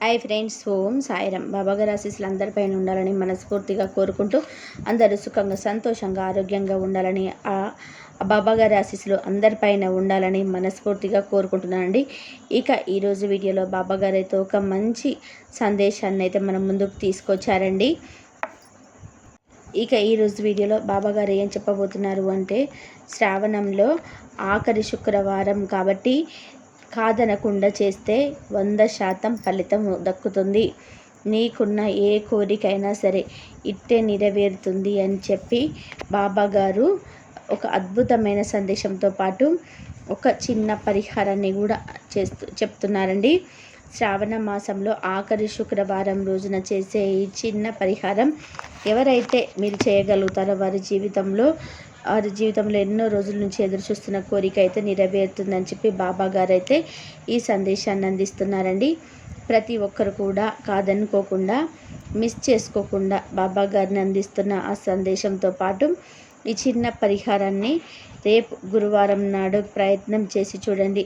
Hi friends ఓం సాయిరం బాబాగారి ఆశీస్సులు అందరిపైన ఉండాలని మనస్ఫూర్తిగా కోరుకుంటూ అందరూ సుఖంగా సంతోషంగా ఆరోగ్యంగా ఉండాలని ఆ బాబాగారి ఆశీస్సులు అందరిపైన ఉండాలని మనస్ఫూర్తిగా కోరుకుంటున్నానండి. ఇక ఈరోజు వీడియోలో బాబాగారు అయితే ఒక మంచి సందేశాన్ని అయితే మనం ముందుకు తీసుకొచ్చారండి. ఇక ఈరోజు వీడియోలో బాబాగారు ఏం చెప్పబోతున్నారు అంటే శ్రావణంలో ఆఖరి శుక్రవారం కాబట్టి కాదనకుండా చేస్తే వంద శాతం ఫలితం దక్కుతుంది. నీకున్న ఏ కోరికైనా సరే ఇట్టే నెరవేరుతుంది అని చెప్పి బాబా గారు ఒక అద్భుతమైన సందేశంతో పాటు ఒక చిన్న పరిహారాన్ని కూడా చేస్తూ చెప్తున్నారండి. శ్రావణ మాసంలో ఆఖరి శుక్రవారం రోజున చేసే ఈ చిన్న పరిహారం ఎవరైతే మీరు చేయగలుగుతారో వారి జీవితంలో వారి జీవితంలో ఎన్నో రోజుల నుంచి ఎదురు చూస్తున్న కోరిక అయితే నెరవేరుతుందని చెప్పి బాబా గారు అయితే ఈ సందేశాన్ని అందిస్తున్నారండి. ప్రతి ఒక్కరు కూడా కాదనుకోకుండా మిస్ చేసుకోకుండా బాబా గారిని అందిస్తున్న ఆ సందేశంతో పాటు ఈ చిన్న పరిహారాన్ని రేపు గురువారం నాడు ప్రయత్నం చేసి చూడండి.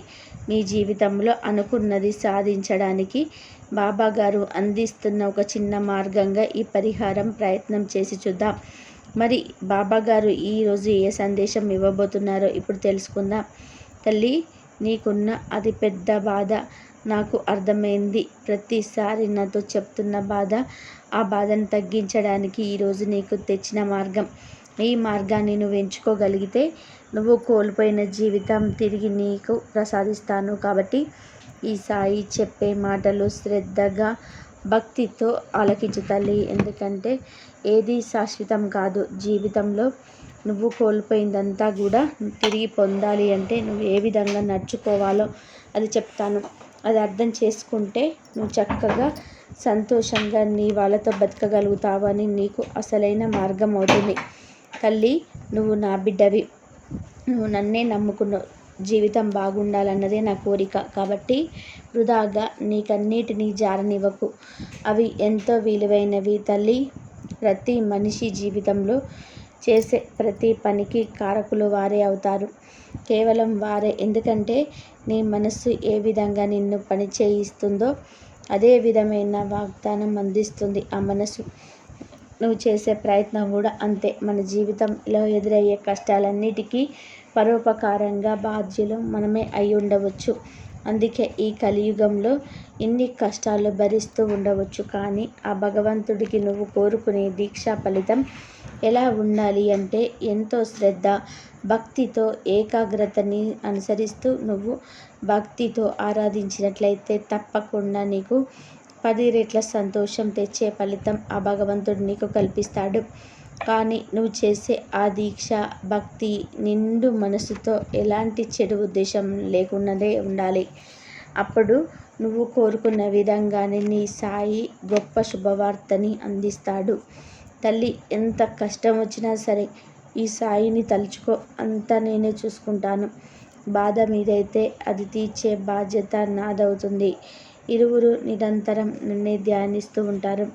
మీ జీవితంలో అనుకున్నది సాధించడానికి బాబా గారు అందిస్తున్న ఒక చిన్న మార్గంగా ఈ పరిహారం ప్రయత్నం చేసి చూద్దాం. మరి బాబా గారు ఈరోజు ఏ సందేశం ఇవ్వబోతున్నారో ఇప్పుడు తెలుసుకుందాం. తల్లి నీకున్న అతి పెద్ద బాధ నాకు అర్థమైంది. ప్రతిసారి నాతో చెప్తున్న బాధ ఆ బాధను తగ్గించడానికి ఈరోజు నీకు తెచ్చిన మార్గం. ఈ మార్గాన్ని నువ్వు ఎంచుకోగలిగితే నువ్వు కోల్పోయిన జీవితం తిరిగి నీకు ప్రసాదిస్తాను. కాబట్టి ఈ సాయి చెప్పే మాటలు శ్రద్ధగా భక్తితో ఆలకించు తల్లి. ఎందుకంటే ఏది శాశ్వతం కాదు. జీవితంలో నువ్వు కోల్పోయిందంతా కూడా తిరిగి పొందాలి అంటే నువ్వు ఏ విధంగా నడుచుకోవాలో అది చెప్తాను. అది అర్థం చేసుకుంటే నువ్వు చక్కగా సంతోషంగా నీ వాళ్ళతో బతకగలుగుతావని నీకు అసలైన మార్గం అవుతుంది. తల్లి నువ్వు నా బిడ్డవి. నువ్వు నన్నే నమ్ముకున్నావు. జీవితం బాగుండాలన్నదే నా కోరిక. కాబట్టి వృధాగా నీకన్నిటిని జారనివ్వకు. అవి ఎంతో విలువైనవి తల్లి. ప్రతి మనిషి జీవితంలో చేసే ప్రతి పనికి కారకులు వారే అవుతారు. కేవలం వారే. ఎందుకంటే నీ మనస్సు ఏ విధంగా నిన్ను పని చేయిస్తుందో అదే విధమైన వాగ్దానం అందిస్తుంది ఆ మనసు నువ్వు చేసే ప్రయత్నం కూడా అంతే. మన జీవితంలో ఎదురయ్యే కష్టాలన్నిటికీ పరోపకారంగా బాధ్యులు మనమే అయి ఉండవచ్చు. అందుకే ఈ కలియుగంలో ఇన్ని కష్టాలు భరిస్తూ ఉండవచ్చు. కానీ ఆ భగవంతుడికి నువ్వు కోరుకునే దీక్షా ఫలితం ఎలా ఉండాలి అంటే ఎంతో శ్రద్ధ భక్తితో ఏకాగ్రతని అనుసరిస్తూ నువ్వు భక్తితో ఆరాధించినట్లయితే తప్పకుండా నీకు పది రెట్ల సంతోషం తెచ్చే ఫలితం ఆ భగవంతుడు నీకు కల్పిస్తాడు. కానీ నువ్వు చేసే ఆ దీక్ష భక్తి నిండు మనసుతో ఎలాంటి చెడు ఉద్దేశం లేకున్నదే ఉండాలి. అప్పుడు నువ్వు కోరుకున్న విధంగానే నీ సాయి గొప్ప శుభవార్తని అందిస్తాడు. తల్లి ఎంత కష్టం వచ్చినా సరే ఈ సాయిని తలుచుకో అంతా నేనే చూసుకుంటాను. బాధ మీదైతే అది తీర్చే బాధ్యత నాదవుతుంది. ఇరువురు నిరంతరం నన్నే ధ్యానిస్తూ ఉంటారు.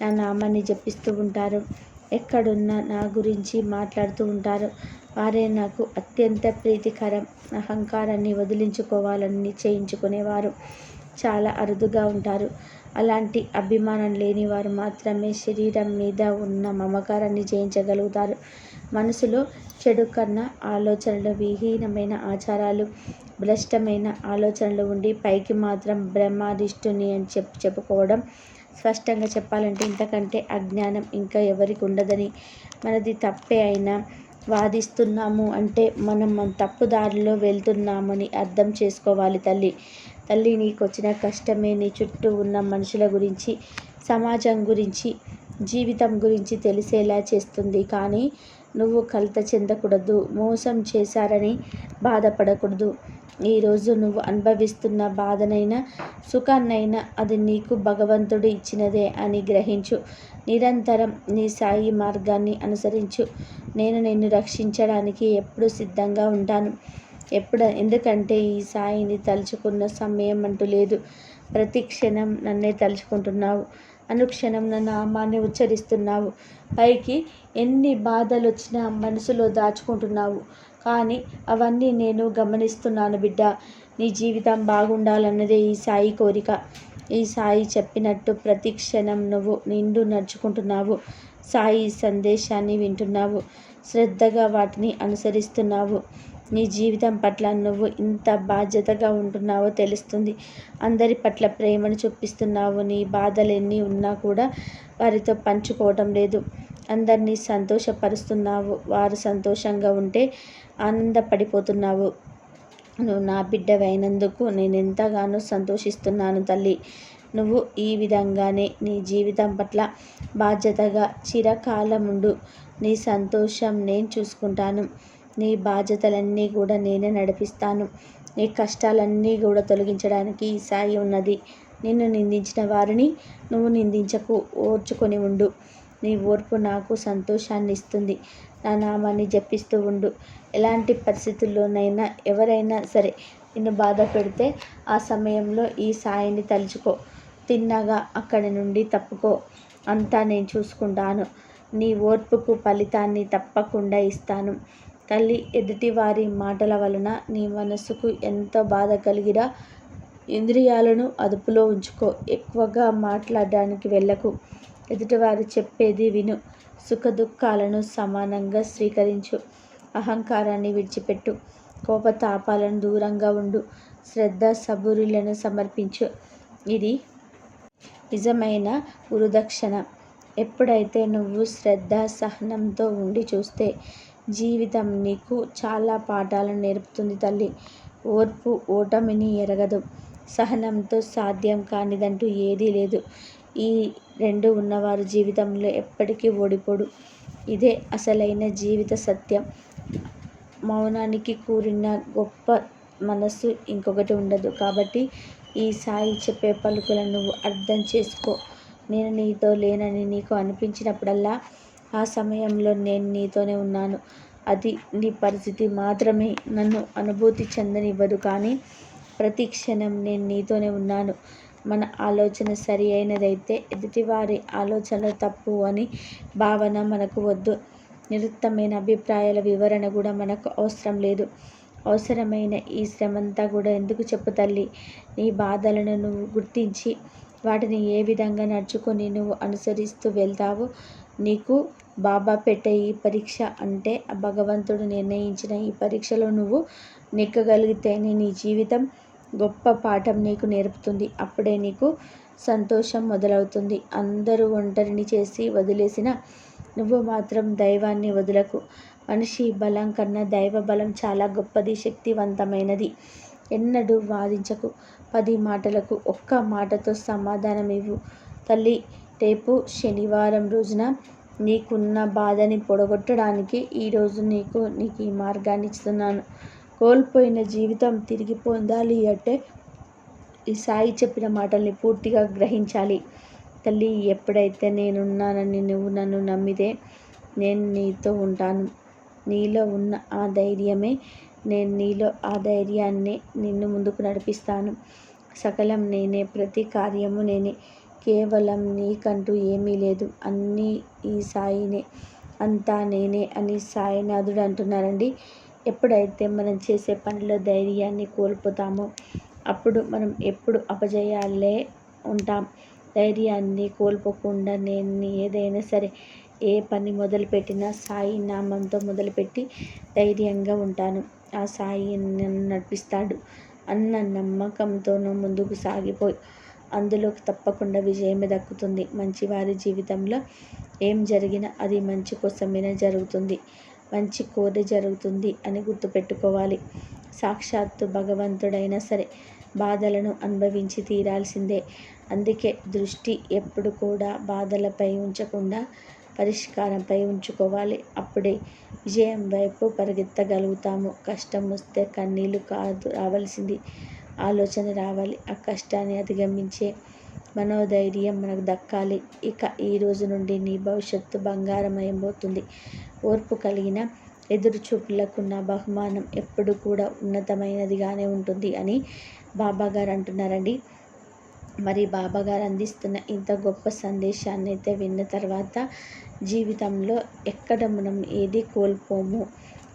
నా నామాన్ని జపిస్తూ ఉంటారు. ఎక్కడున్నా నా గురించి మాట్లాడుతూ ఉంటారు. వారే నాకు అత్యంత ప్రీతికరం. అహంకారాన్ని వదిలించుకోవాలని నిశ్చయించుకునేవారు చాలా అరుదుగా ఉంటారు. అలాంటి అభిమానం లేని వారు మాత్రమే శరీరం మీద ఉన్న మమకారాన్ని జయించగలుగుతారు. మనసులో చెడు కన్నా ఆలోచనలు విహీనమైన ఆచారాలు భ్రష్టమైన ఆలోచనలు ఉండి పైకి మాత్రం బ్రహ్మాదిష్టుని అని చెప్పి చెప్పుకోవడం స్పష్టంగా చెప్పాలంటే ఇంతకంటే అజ్ఞానం ఇంకా ఎవరికి ఉండదని. మనది తప్పే అయినా వాదిస్తున్నాము అంటే మనం మన తప్పుదారిలో వెళ్తున్నామని అర్థం చేసుకోవాలి తల్లి. తల్లి నీకు వచ్చిన కష్టమే నీ చుట్టూ ఉన్న మనుషుల గురించి సమాజం గురించి జీవితం గురించి తెలిసేలా చేస్తుంది. కానీ నువ్వు కలత చెందకూడదు మోసం చేశారని బాధపడకూడదు. ఈరోజు నువ్వు అనుభవిస్తున్న బాధనైనా సుఖాన్నైనా అది నీకు భగవంతుడు ఇచ్చినదే అని గ్రహించు. నిరంతరం నీ సాయి మార్గాన్ని అనుసరించు. నేను నిన్ను రక్షించడానికి ఎప్పుడు సిద్ధంగా ఉంటాను. ఎప్పుడు ఎందుకంటే ఈ సాయిని తలుచుకున్న సమయం అంటూ లేదు. ప్రతి క్షణం నన్నే తలుచుకుంటున్నావు. అనుక్షణం నా నామాన్ని ఉచ్చరిస్తున్నావు. పైకి ఎన్ని బాధలు వచ్చినా మనసులో దాచుకుంటున్నావు. కానీ అవన్నీ నేను గమనిస్తున్నాను బిడ్డ. నీ జీవితం బాగుండాలన్నదే ఈ సాయి కోరిక. ఈ సాయి చెప్పినట్టు ప్రతి క్షణం నువ్వు నిండు నడుచుకుంటున్నావు. సాయి సందేశాన్ని వింటున్నావు. శ్రద్ధగా వాటిని అనుసరిస్తున్నావు. నీ జీవితం పట్ల నువ్వు ఇంత బాధ్యతగా ఉంటున్నావో తెలుస్తుంది. అందరి పట్ల ప్రేమను చూపిస్తున్నావు నీ బాధలు ఎన్ని ఉన్నా కూడా వారితో పంచుకోవటం లేదు. అందరినీ సంతోషపరుస్తున్నావు. వారు సంతోషంగా ఉంటే ఆనందపడిపోతున్నావు. నువ్వు నా బిడ్డవైనందుకు నేను ఎంతగానో సంతోషిస్తున్నాను తల్లి. నువ్వు ఈ విధంగానే నీ జీవితం పట్ల బాధ్యతగా చిరకాలముండు నీ సంతోషం నేను చూసుకుంటాను. నీ బాధ్యతలన్నీ కూడా నేనే నడిపిస్తాను. నీ కష్టాలన్నీ కూడా తొలగించడానికి ఈ సాయి ఉన్నది. నిన్ను నిందించిన వారిని నువ్వు నిందించకు ఓర్చుకొని ఉండు. నీ ఓర్పు నాకు సంతోషాన్ని ఇస్తుంది. నా నామాన్ని జపిస్తూ ఉండు. ఎలాంటి పరిస్థితుల్లోనైనా ఎవరైనా సరే నిన్ను బాధ పెడితే ఆ సమయంలో ఈ సాయిని తలుచుకో. తిన్నగా అక్కడి నుండి తప్పుకో. అంతా నేను చూసుకుంటాను. నీ ఓర్పుకు ఫలితాన్ని తప్పకుండా ఇస్తాను. తల్లి ఎదుటివారి మాటల వలన నీ మనసుకు ఎంతో బాధ కలిగినా ఇంద్రియాలను అదుపులో ఉంచుకో. ఎక్కువగా మాట్లాడడానికి వెళ్ళకు. ఎదుటివారు చెప్పేది విను. సుఖదుఖాలను సమానంగా స్వీకరించు. అహంకారాన్ని విడిచిపెట్టు. కోపతాపాలను దూరంగా ఉండు. శ్రద్ధ సబురులను సమర్పించు. ఇది నిజమైన గురుదక్షిణ ఎప్పుడైతే నువ్వు శ్రద్ధ సహనంతో ఉండి చూస్తే జీవితం నీకు చాలా పాఠాలను నేర్పుతుంది తల్లి. ఓర్పు ఓటమిని ఎరగదు. సహనంతో సాధ్యం కానిదంటూ ఏదీ లేదు. ఈ రెండు ఉన్నవారు జీవితంలో ఎప్పటికీ ఓడిపోడు. ఇదే అసలైన జీవిత సత్యం. మౌనానికి కూరిన గొప్ప మనస్సు ఇంకొకటి ఉండదు. కాబట్టి ఈ సాయి చెప్పే పలుకులను నువ్వు అర్థం చేసుకో. నేను నీతో లేనని నీకు అనిపించినప్పుడల్లా ఆ సమయంలో నేను నీతోనే ఉన్నాను. అది నీ పరిస్థితి మాత్రమే. నన్ను అనుభూతి చెందనివ్వదు కానీ ప్రతి క్షణం నేను నీతోనే ఉన్నాను. మన ఆలోచన సరి అయినదైతే ఎదుటివారి ఆలోచన తప్పు అని భావన మనకు వద్దు. నిరుత్తమైన అభిప్రాయాల వివరణ కూడా మనకు అవసరం లేదు. అవసరమైన ఈ శ్రమంతా కూడా ఎందుకు చెప్పు తల్లి? నీ బాధలను నువ్వు గుర్తించి వాటిని ఏ విధంగా నడుచుకొని నువ్వు అనుసరిస్తూ వెళ్తావో? నీకు బాబా పెట్టే ఈ పరీక్ష అంటే ఆ భగవంతుడు నిర్ణయించిన ఈ పరీక్షలో నువ్వు నెక్కగలిగితేనే నీ జీవితం గొప్ప పాఠం నీకు నేర్పుతుంది. అప్పుడే నీకు సంతోషం మొదలవుతుంది. అందరూ ఒంటరిని చేసి వదిలేసిన నువ్వు మాత్రం దైవాన్ని వదులకు. మనిషి బలం కన్నా దైవ బలం చాలా గొప్పది శక్తివంతమైనది. ఎన్నడూ వాదించకు. పది మాటలకు ఒక్క మాటతో సమాధానం ఇవ్వు తల్లి రేపు శనివారం రోజున నీకున్న బాధని పొడగొట్టడానికి ఈరోజు నీకు నీకు ఈ మార్గాన్ని ఇస్తున్నాను. కోల్పోయిన జీవితం తిరిగి పొందాలి అంటే ఈ సాయి చెప్పిన మాటల్ని పూర్తిగా గ్రహించాలి. తల్లి ఎప్పుడైతే నేనున్నానని నువ్వు నన్ను నమ్మితే నేను నీతో ఉంటాను. నీలో ఉన్న ఆ ధైర్యమే నేను నీలో ఆ ధైర్యాన్ని నిన్ను ముందుకు నడిపిస్తాను. సకలం నేనే ప్రతి కార్యము నేనే. కేవలం నీకంటూ ఏమీ లేదు. అన్నీ ఈ సాయినే అంతా నేనే అని సాయినాథుడు అంటున్నారండి. ఎప్పుడైతే మనం చేసే పనిలో ధైర్యాన్ని కోల్పోతామో అప్పుడు మనం ఎప్పుడు అపజయాలే ఉంటాం. ధైర్యాన్ని కోల్పోకుండా నేను ఏదైనా సరే ఏ పని మొదలుపెట్టినా సాయి నామంతో మొదలుపెట్టి ధైర్యంగా ఉంటాను. ఆ సాయి నన్ను నడిపిస్తాడు. అన్న నమ్మకంతోనూ ముందుకు సాగిపోయి అందులో తప్పకుండా విజయమే దక్కుతుంది. మంచివారి జీవితంలో ఏం జరిగినా అది మంచి కోసమైనా జరుగుతుంది. మంచి కోరిక జరుగుతుంది అని గుర్తుపెట్టుకోవాలి. సాక్షాత్తు భగవంతుడైనా సరే బాధలను అనుభవించి తీరాల్సిందే. అందుకే దృష్టి ఎప్పుడు కూడా బాధలపై ఉంచకుండా పరిష్కారంపై ఉంచుకోవాలి. అప్పుడే విజయం వైపు పరిగెత్తగలుగుతాము. కష్టం వస్తే కన్నీళ్ళు కాదు రావాల్సింది. ఆలోచన రావాలి ఆ కష్టాన్ని అధిగమించే మనోధైర్యం మనకు దక్కాలి. ఇక ఈ రోజు నుండి నీ భవిష్యత్తు బంగారమయబోతుంది ఓర్పు కలిగిన ఎదురుచూపులకున్న బహుమానం ఎప్పుడు కూడా ఉన్నతమైనదిగానే ఉంటుంది అని బాబాగారు అంటున్నారండి. మరి బాబాగారు అందిస్తున్న ఇంత గొప్ప సందేశాన్ని అయితే విన్న తర్వాత జీవితంలో ఎక్కడ మనం ఏది కోల్పోము?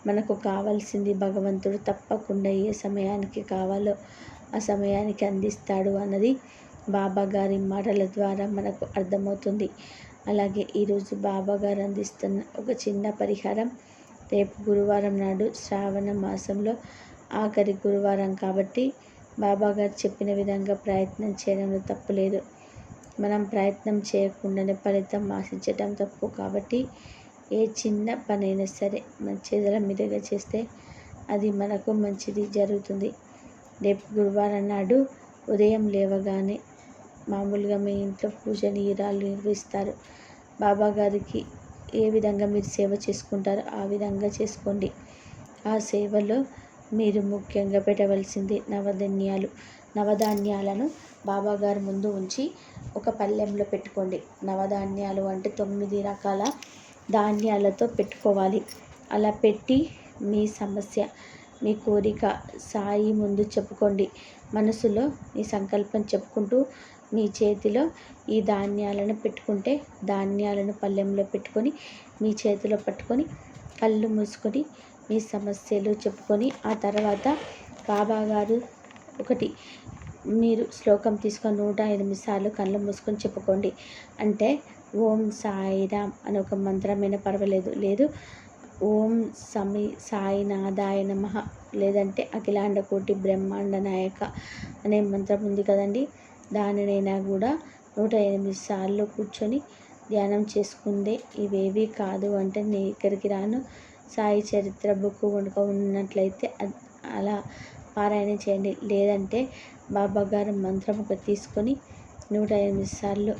మనకు కావాల్సింది భగవంతుడు తప్పకుండా ఏ సమయానికి కావాలో ఆ సమయానికి అందిస్తాడు అన్నది బాబా గారి మాటల ద్వారా మనకు అర్థమవుతుంది. అలాగే ఈరోజు బాబా గారు అందిస్తున్న ఒక చిన్న పరిహారం రేపు గురువారం నాడు శ్రావణ మాసంలో ఆఖరి గురువారం కాబట్టి బాబా గారు చెప్పిన విధంగా ప్రయత్నం చేయడంలో తప్పు లేదు. మనం ప్రయత్నం చేయకుండానే ఫలితం ఆశించడం తప్పు కాబట్టి ఏ చిన్న పనైనా సరే మన చేతుల మీదుగా చేస్తే అది మనకు మంచిది జరుగుతుంది. రేపు గురువారం నాడు ఉదయం లేవగానే మామూలుగా మీ ఇంట్లో పూజ నీరాలు నిర్వహిస్తారు. బాబా గారికి ఏ విధంగా మీరు సేవ చేసుకుంటారో ఆ విధంగా చేసుకోండి. ఆ సేవలో మీరు ముఖ్యంగా పెట్టవలసింది నవధాన్యాలు. నవధాన్యాలను బాబాగారు ముందు ఉంచి ఒక పళ్ళెంలో పెట్టుకోండి. నవధాన్యాలు అంటే తొమ్మిది రకాల ధాన్యాలతో పెట్టుకోవాలి. అలా పెట్టి మీ సమస్య మీ కోరిక సాయి ముందు చెప్పుకోండి. మనసులో మీ సంకల్పం చెప్పుకుంటూ మీ చేతిలో ఈ ధాన్యాలను పెట్టుకుంటే ధాన్యాలను పళ్ళెంలో పెట్టుకొని మీ చేతిలో పట్టుకొని కళ్ళు మూసుకొని మీ సమస్యలు చెప్పుకొని ఆ తర్వాత బాబా గారు ఒకటి మీరు శ్లోకం తీసుకొని నూట ఎనిమిది సార్లు కళ్ళు మూసుకొని చెప్పుకోండి. అంటే ఓం సాయిరామ్ అని ఒక మంత్రమైన పర్వాలేదు. లేదు ఓం సమీ సాయినాథాయ నమ. లేదంటే అఖిలాండ కోటి బ్రహ్మాండ నాయక అనే మంత్రం ఉంది కదండి. దానినైనా కూడా నూట ఎనిమిది సార్లు కూర్చొని ధ్యానం చేసుకుందే ఇవేవి కాదు అంటే నేను ఇక్కడికి రాను. సాయి చరిత్ర బుక్ కనుక ఉన్నట్లయితే అలా పారాయణ చేయండి. లేదంటే బాబా గారు మంత్రం ఒక తీసుకొని నూట ఎనిమిది సార్లు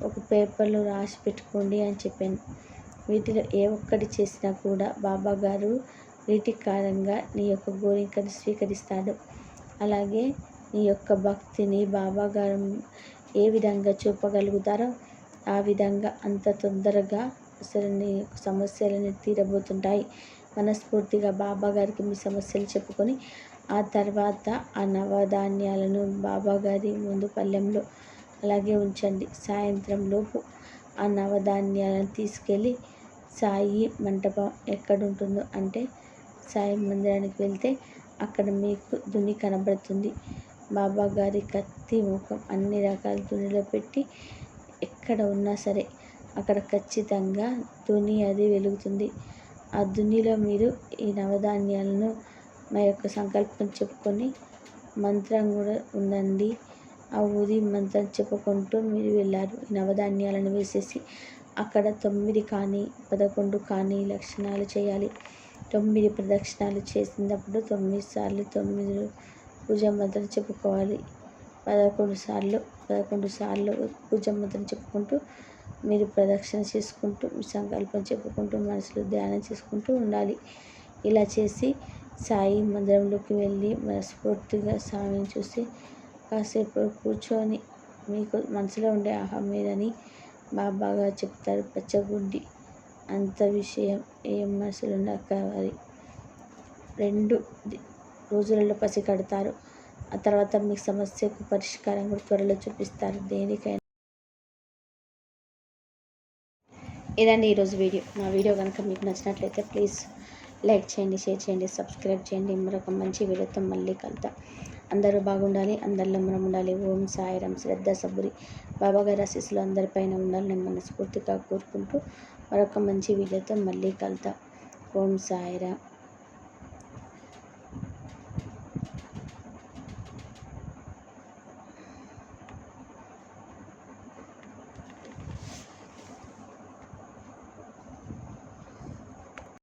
ఒక పేపర్లో రాసి పెట్టుకోండి అని చెప్పాను. వీటిలో ఏ ఒక్కటి చేసినా కూడా బాబాగారు వీటి నీ యొక్క కోరికను స్వీకరిస్తాడు. అలాగే నీ యొక్క భక్తిని బాబాగారు ఏ విధంగా చూపగలుగుతారో ఆ విధంగా అంత తొందరగా అసలు నీ సమస్యలని తీరబోతుంటాయి. మనస్ఫూర్తిగా బాబాగారికి మీ సమస్యలు చెప్పుకొని ఆ తర్వాత ఆ నవధాన్యాలను బాబాగారి ముందు పల్లెంలో అలాగే ఉంచండి. సాయంత్రం లోపు ఆ నవధాన్యాలను తీసుకెళ్ళి సాయి మంటపం ఎక్కడ ఉంటుందో అంటే సాయి మందిరానికి వెళ్తే అక్కడ మీకు దుని కనబడుతుంది. బాబా గారి కత్తి ముఖం అన్ని రకాల దునిలో పెట్టి ఎక్కడ ఉన్నా సరే అక్కడ ఖచ్చితంగా దుని అది వెలుగుతుంది. ఆ దునిలో మీరు ఈ నవధాన్యాలను మా యొక్క సంకల్పం చెప్పుకొని మంత్రం కూడా ఉందండి. ఆ ఊది మంత్రం చెప్పుకుంటూ మీరు వెళ్ళారు. నవధాన్యాలను వేసేసి అక్కడ తొమ్మిది కానీ పదకొండు కానీ లక్షణాలు చేయాలి. తొమ్మిది ప్రదక్షిణాలు చేసినప్పుడు తొమ్మిది సార్లు తొమ్మిది పూజ మంత్రం చెప్పుకోవాలి. పదకొండు సార్లు పదకొండు సార్లు పూజ మంత్రం చెప్పుకుంటూ మీరు ప్రదక్షిణ చేసుకుంటూ మీ సంకల్పం చెప్పుకుంటూ మనసులో ధ్యానం చేసుకుంటూ ఉండాలి. ఇలా చేసి సాయి మందిరంలోకి వెళ్ళి మనస్ఫూర్తిగా స్వామిని చూసి కాసేపు కూర్చొని మీకు మనసులో ఉండే అహం మీదని బాబాగా చెప్తారు పచ్చగుడ్డి అంత విషయం ఏం మనసులో కావాలి. రెండు రోజులలో పసి కడతారు. ఆ తర్వాత మీ సమస్యకు పరిష్కారం కూడా త్వరలో చూపిస్తారు. దేనికైనా. ఇదండి ఈరోజు వీడియో. నా వీడియో కనుక మీకు నచ్చినట్లయితే ప్లీజ్ లైక్ చేయండి షేర్ చేయండి సబ్స్క్రైబ్ చేయండి. మరొక మంచి వీడియోతో మళ్ళీ కలుద్దాం. అందరూ బాగుండాలి అందరిలో మనం ఉండాలి. ఓం సాయిరం శ్రద్ధ సబురి బాబాగారి ఆశీస్సులు అందరిపైన ఉండాలని మనస్ఫూర్తిగా కోరుకుంటూ మరొక మంచి వీడియోతో మళ్ళీ కలుద్దాం. ఓం సాయిరా.